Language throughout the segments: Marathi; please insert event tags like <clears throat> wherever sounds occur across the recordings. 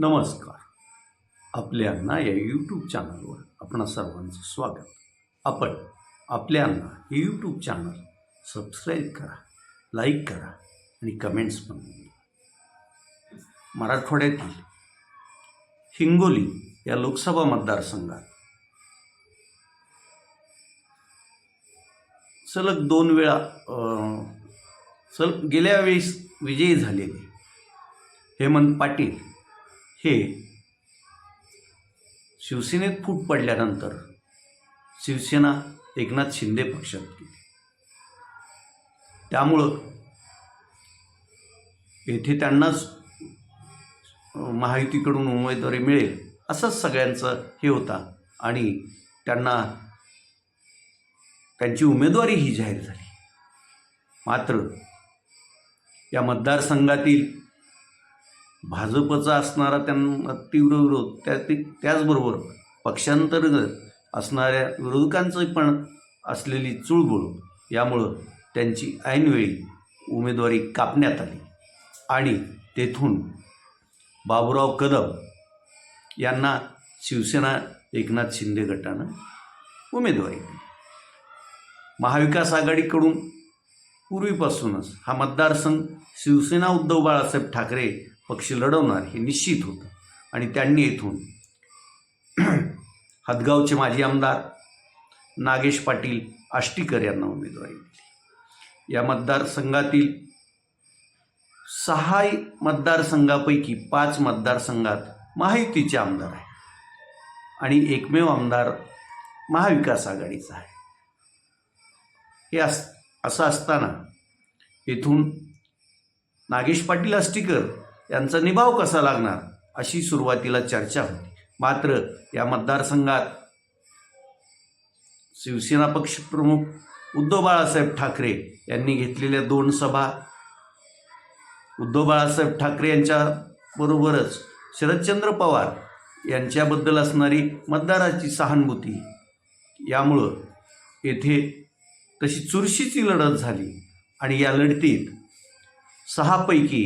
नमस्कार. आपल्या या यूट्यूब चॅनलवर आपणा सर्वांचं स्वागत. आपण आपल्या हे यूट्यूब चॅनल सबस्क्राईब करा लाईक करा आणि कमेंट्स पण मराठवाड्यातील हिंगोली या लोकसभा मतदारसंघात सलग दोन वेळा सल गेल्या वेळेस विजयी झालेले हेमंत पाटील हे शिवसेनेत फूट पडल्यानंतर शिवसेना एकनाथ शिंदे पक्षात गेली. त्यामुळं येथे त्यांनाच महायुतीकडून उमेदवारी मिळेल असंच सगळ्यांचं हे होता आणि त्यांना त्यांची उमेदवारी ही जाहीर झाली. मात्र या मतदारसंघातील भाजपचा असणारा त्यांना तीव्र विरोध त्या ते- त्याचबरोबर पक्षांतर्गत असणाऱ्या विरोधकांचं पण असलेली चुळबुळ यामुळं त्यांची ऐनवेळी उमेदवारी कापण्यात आली. आणि तेथून बाबुराव कदम यांना शिवसेना एकनाथ शिंदे गटानं उमेदवारी दिली. महाविकास आघाडीकडून पूर्वीपासूनच हा मतदारसंघ शिवसेना उद्धव बाळासाहेब ठाकरे पक्ष लढवणार हे निश्चित होतं. आणि त्यांनी येथून <clears throat> हदगावचे माजी आमदार नागेश पाटील आष्टीकर यांना उमेदवारी दिली. या मतदारसंघातील सहा मतदारसंघापैकी पाच मतदारसंघात महायुतीचे आमदार आहे आणि एकमेव आमदार महाविकास आघाडीचा आहे. हे अस असं असताना येथून नागेश पाटील आष्टीकर यांचा निभाव कसा लागणार अशी सुरुवातीला चर्चा होती. मात्र या मतदारसंघात शिवसेना पक्षप्रमुख उद्धव बाळासाहेब ठाकरे यांनी घेतलेल्या दोन सभा उद्धव बाळासाहेब ठाकरे यांच्या बरोबरच शरदचंद्र पवार यांच्याबद्दल असणारी मतदाराची सहानुभूती यामुळं येथे तशी चुरशीची लढत झाली आणि या लढतीत सहापैकी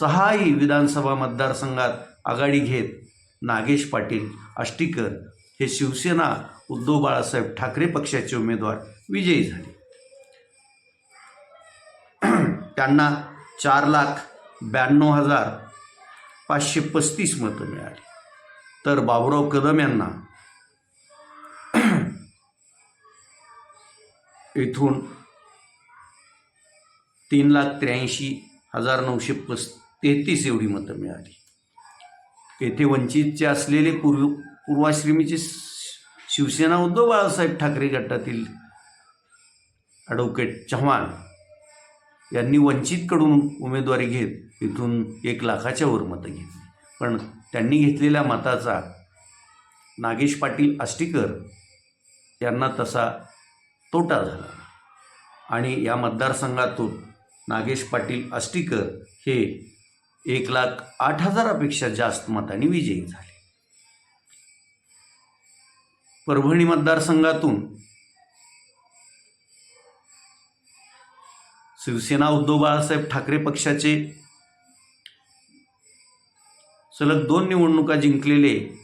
सहाही विधानसभा मतदारसंघात आघाडी घेत नागेश पाटील आष्टीकर हे शिवसेना उद्धव बाळासाहेब ठाकरे पक्षाचे उमेदवार विजयी झाले. <clears throat> त्यांना चार लाख ब्याण्णव हजार पाचशे पस्तीस मतं मिळाली. तर बाबुराव कदम यांना <clears throat> इथून तीन लाख त्र्याऐंशी हजार नऊशे पस तेहतीस एवढी मतं मिळाली. येथे वंचितचे असलेले पूर्व पूर्वाश्रमीचे शिवसेना उद्धव बाळासाहेब ठाकरे गटातील ॲडव्होकेट चव्हाण यांनी वंचितकडून उमेदवारी घेत इथून एक लाखाच्या वर मतं घेतली. पण त्यांनी घेतलेल्या मताचा नागेश पाटील आष्टीकर यांना तसा तोटा झाला आणि या मतदारसंघातून नागेश पाटील आष्टीकर हे एक लाख आठ हजारापेक्षा जास्त मतांनी विजयी झाले. परभणी मतदारसंघातून शिवसेना उद्धव बाळासाहेब ठाकरे पक्षाचे सलग दोन निवडणुका जिंकलेले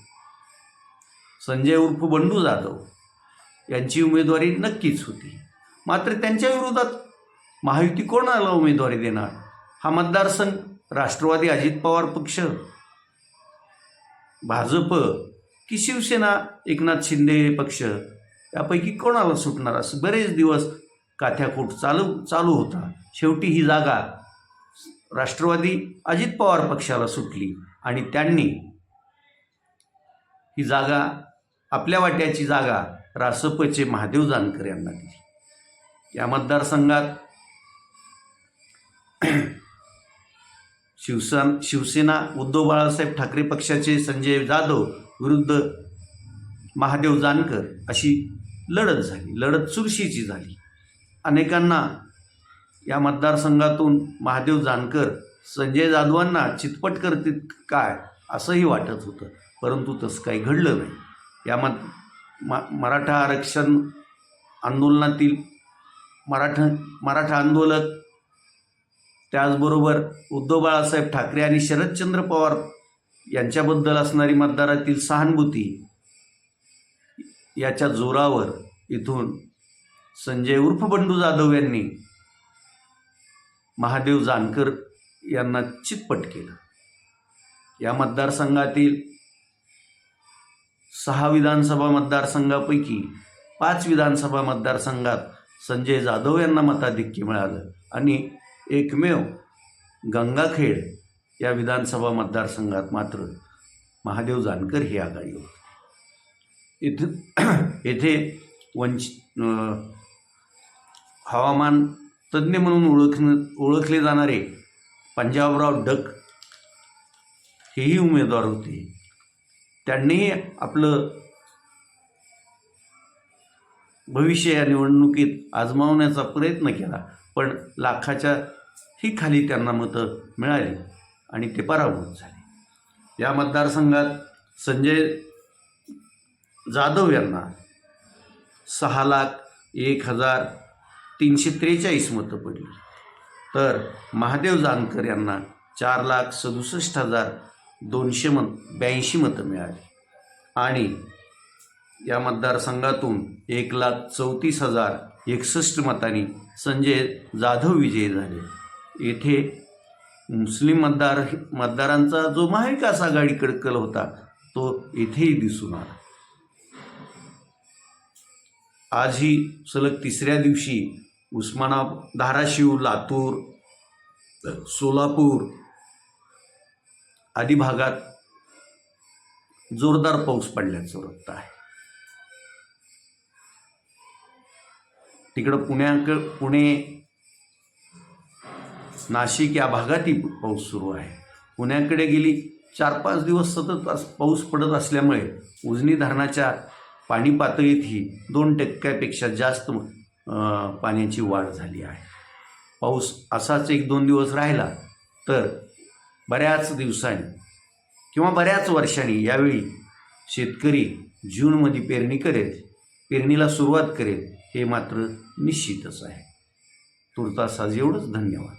संजय उर्फ बंडू जाधव यांची उमेदवारी नक्कीच होती. मात्र त्यांच्या विरोधात महायुती कोणाला उमेदवारी देणार? हा मतदारसंघ राष्ट्रवादी अजित पवार पक्ष भाजप की शिवसेना एकनाथ शिंदे पक्ष यापैकी कोणाला सुटणार? असं बरेच दिवस काथ्याकूट चालू चालू होता. शेवटी ही जागा राष्ट्रवादी अजित पवार पक्षाला सुटली आणि त्यांनी ही जागा आपल्या वाट्याची जागा रासपचे महादेव जानकर यांना दिली. या मतदारसंघात शिवसन शिवसेना उद्धव बाळासाहेब ठाकरे पक्षाचे संजय जाधव विरुद्ध महादेव जानकर अशी लढत झाली. लढत चुरशीची झाली. अनेकांना या मतदारसंघातून महादेव जानकर संजय जाधवांना चितपट करतील काय असंही वाटत होतं. परंतु तसं काही घडलं नाही. या मत मा मराठा आरक्षण आंदोलनातील मराठा मराठा आंदोलक त्याचबरोबर उद्धव बाळासाहेब ठाकरे आणि शरदचंद्र पवार यांच्याबद्दल असणारी मतदारातील सहानुभूती याच्या जोरावर इथून संजय उर्फ बंडू जाधव यांनी महादेव जानकर यांना चितपट केलं. या मतदारसंघातील सहा विधानसभा मतदारसंघापैकी पाच विधानसभा मतदारसंघात संजय जाधव यांना मताधिक्य मिळालं आणि एकमेव गंगाखेड या विधानसभा मतदारसंघात मात्र महादेव जानकर ही आघाडीवर इथं <clears throat> येथे वंच हवामान तज्ज्ञ म्हणून ओळख ओळखले जाणारे पंजाबराव डक हेही उमेदवार होते. त्यांनीही आपलं भविष्य या निवडणुकीत आजमावण्याचा प्रयत्न केला पण लाखाच्या ही खाली त्यांना मतं मिळाली आणि ते पराभूत झाले. या मतदारसंघात संजय जाधव यांना सहा लाख एक हजार तीनशे त्रेचाळीस मतं पडली. तर महादेव जानकर यांना चार लाख सदुसष्ट हजार दोनशे मत ब्याऐंशी मतं मिळाली. आणि या मतदारसंघातून एक लाख चौतीस हजार एकसष्ट मतांनी संजय जाधव विजयी झाले. येथे मुस्लिम मतदार मतदारांचा जो महाविकास आघाडीकडे कल होता तो येथेही दिसून आला. आजही सलग तिसऱ्या दिवशी उस्मानाबाद धाराशिव लातूर सोलापूर आदी भागात जोरदार पाऊस पडल्याचं वृत्त आहे. तिकडं पुण्याक पुणे नाशिक या भागातही पाऊस सुरू आहे. पुण्याकडे गेली चार पाच दिवस सतत पाऊस पडत असल्यामुळे उजनी धरणाच्या पाणी पातळीतही दोन टक्क्यापेक्षा जास्त पाण्याची वाढ झाली आहे. पाऊस असाच एक दोन दिवस राहिला तर बऱ्याच दिवसांनी किंवा बऱ्याच वर्षांनी यावेळी शेतकरी जूनमध्ये पेरणी करेल पेरणीला सुरुवात करेल हे मात्र निश्चितच आहे. तुर्तास आज एवढंच. धन्यवाद.